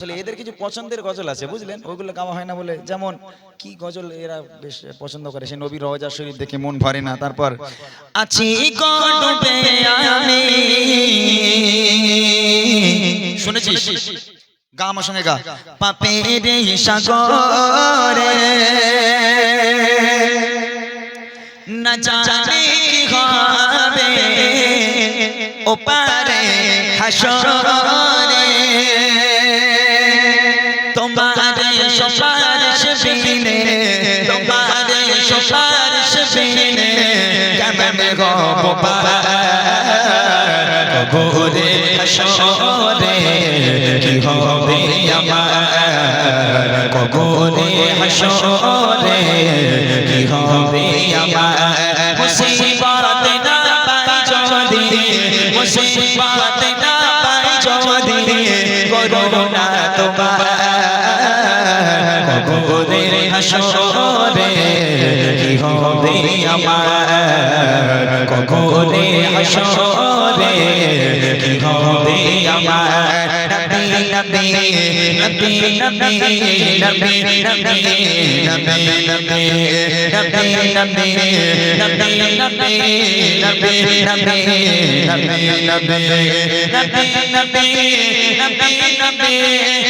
আসলে এদের কিছু পছন্দের গজল আছে, বুঝলেন? ওইগুলো গাওয়া হয় না বলে, যেমন, কি গজল এরা বেশ পছন্দ করে সে নবী রওজা শরীফ দেখে মন ভরে না, তারপর, আছি শুনেছিস? গা আমার সঙ্গে গা। পাপের সাগরে। না জানি হবে হাসরে। কবরে হাসরে কি হবে আমার? কবরে হাসরে কি হবে আমার? মুসিবত না পাই যদি, মুসিবত না পাই যদি করুণা তোমার কবরে হাসরে কি হবে আমার কবরে হাসরে কি হবে আমার নবী নবী নবী নবী নবী নবী নবী নবী নবী নবী নবী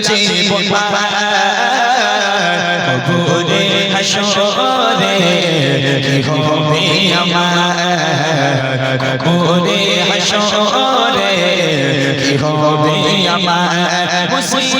করলাম জীবন কবরে হাসরে কি হবে আমার। কবরে হাসরে কি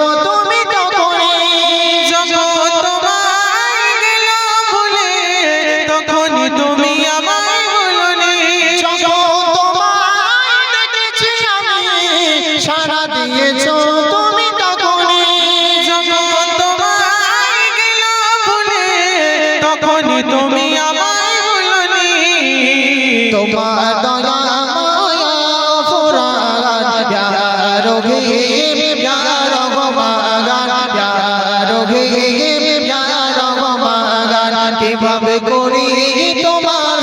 ধনী তুমি আমায় বলনি তোমার দয়া মায়া ফুরান ইয়া রহিম ইয়া রহমান ইয়া কীভাবে করি তোমার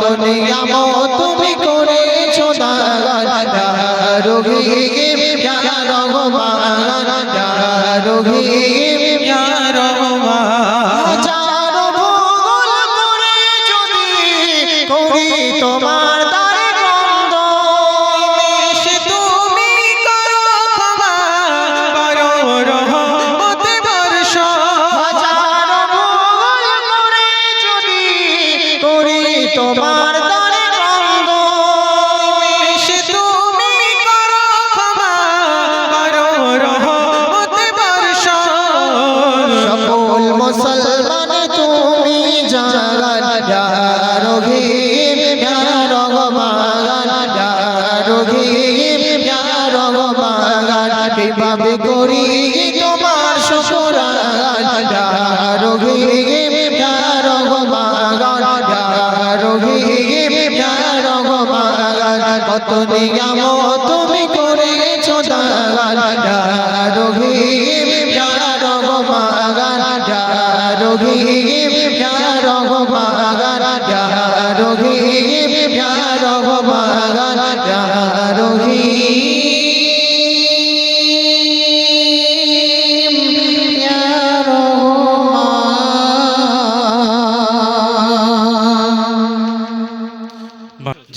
কত নিয়ামত তুমি করেছ দাগান ইয়া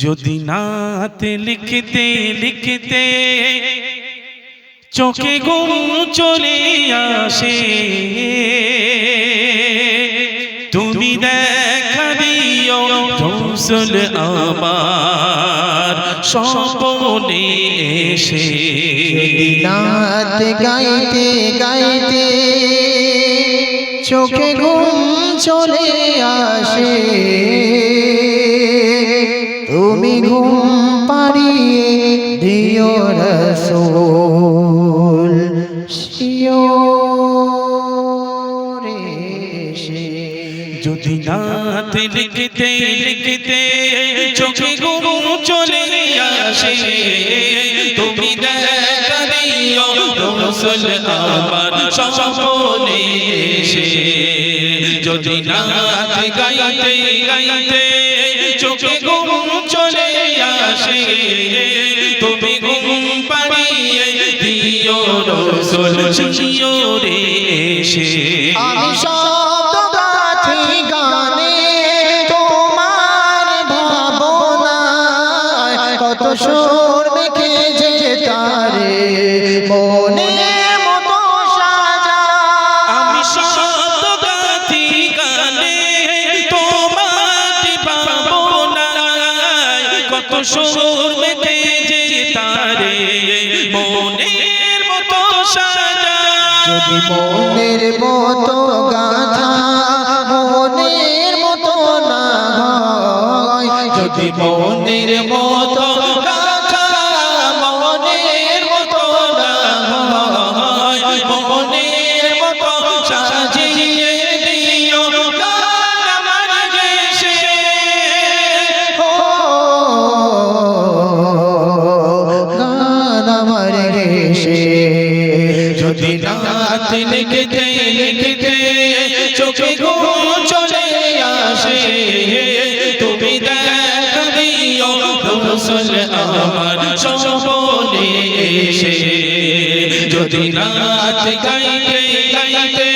যদি নাতে লিখতে লিখতে চোখে ঘুম চলে আসে তুমি দেখা দিও আমার স্বপনে এসে নাত গাইতে গাইতে চোখে ঘুম চলে আসে তুমি ঘুম পাড়িয়ে দিও রসোল। শিওরে সে যদি নাতে লিখতে লিখতে চোখে ঘুম চলে আসে, তুমি দেখা দিও রসুল আমার স্বপনে এসে। যদি নাত গাইতে গাইতে আসে তুমি ঘুম পাড়িয়ে দিও রসুল শিওরে সে আমি কত সুর মেতে যে তারে। মনের মতো সাজা। যদি মনের মতো গাথা, মনের মতো না হয়। যদি মনের মতো রাত লিখতে লিখতে চোখে ঘুম চলে আসে। তুমি দেখা দিও রসুল আমার সপনে এসে। যদি রাত গাইতে গাইতে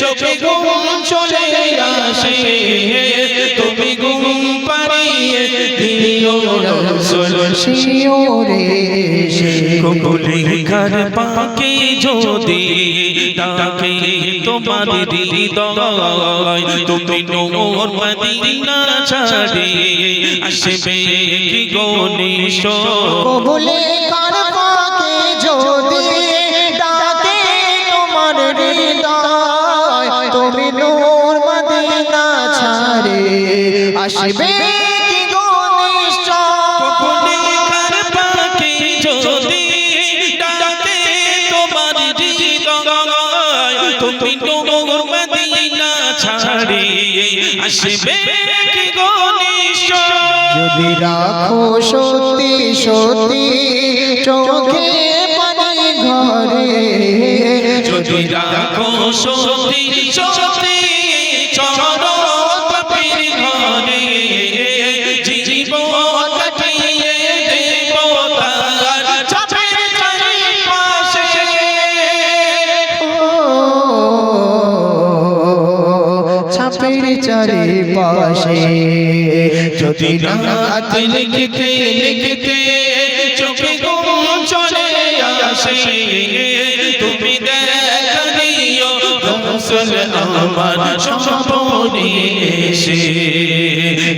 চোখে ঘুম চলে আসে। তুমি ঘুম পাড়িয়ে দিও রসুল শিওরে এসে কবুলে ঘর পাকে যদি ডাকে তোমার হৃদয় তুমি নোর মদিনা ছাড়ে আসবে কি গনিশ কবুলে কার পাকে যদি ডাকে তোমার হৃদয় তুমি নূর মদিনা ছাড়ে আসবে আসবে কি গনিশ যদি রাখো সত্যি সত্যি চোখে পানি ঘরে যদি রাখো সত্যি সত্যি ছাপের চারিপাশে যদি রাত লিখতে লিখতে চোখে চলে আসে, তুমি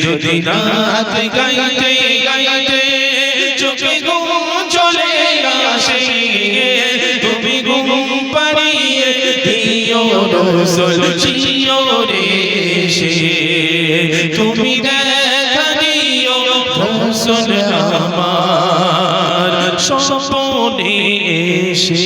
যদি গাইতে গাইতে চোখে চলে আসে, তুমি দিও শিওরে এসে তুমি দেখা দিও রসুল আমার স্বপনে এসে।